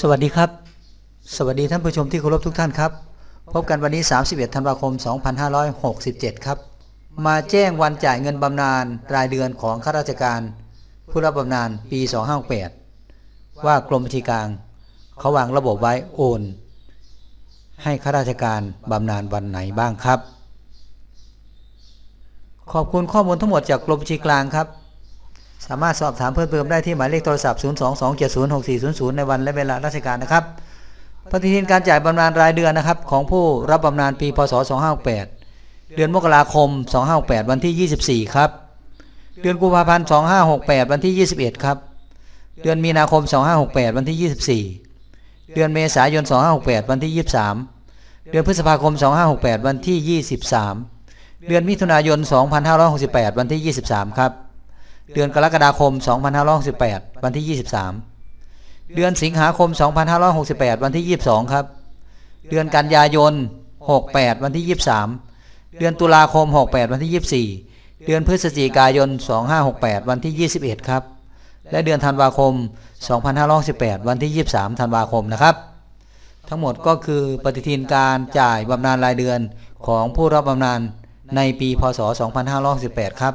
สวัสดีครับ สวัสดีท่านผู้ชมที่เคารพทุกท่านครับ พบกันวันนี้ 31 ธันวาคม 2567 ครับ มาแจ้งวันจ่ายเงินบำนาญรายเดือนของข้าราชการ ผู้รับบำนาญปี 2568 ว่ากรมบัญชีกลาง เขาวางระบบไว้โอน ให้ข้าราชการบำนาญวันไหนบ้างครับ ขอบคุณข้อมูลทั้งหมดจากกรมบัญชีกลางครับ สามารถสอบถามเพิ่มเติมได้ที่หมายเลขโทรศัพท์ 022706400 ในวันและเวลาราชการนะครับ ปฏิทินการจ่ายบำนาญรายเดือนนะครับ ของผู้รับบำนาญปีพศ 2568 เดือนมกราคม 2568 วันที่ 24 ครับ เดือนกุมภาพันธ์ 2568 วันที่ 21 ครับ เดือนมีนาคม 2568 วันที่ 24 เดือนเมษายน 2568 วันที่ 23 เดือนพฤษภาคม 2568 วันที่ 23 เดือนมิถุนายน 2568 วันที่ 23 ครับ เดือนกรกฎาคม 2568 วันที่ 23 เดือนสิงหาคม 2568 วันที่ 22 ครับ เดือนกันยายน 68 วันที่ 23 เดือนตุลาคม 68 วันที่ 24 เดือนพฤศจิกายน 2568 วันที่ 21 ครับ และเดือนธันวาคม 2518 วันที่ 23 ธันวาคมนะครับ ทั้งหมดก็คือปฏิทินการจ่ายบำนาญรายเดือนของผู้รับบำนาญในปี พศ 2518 ครับ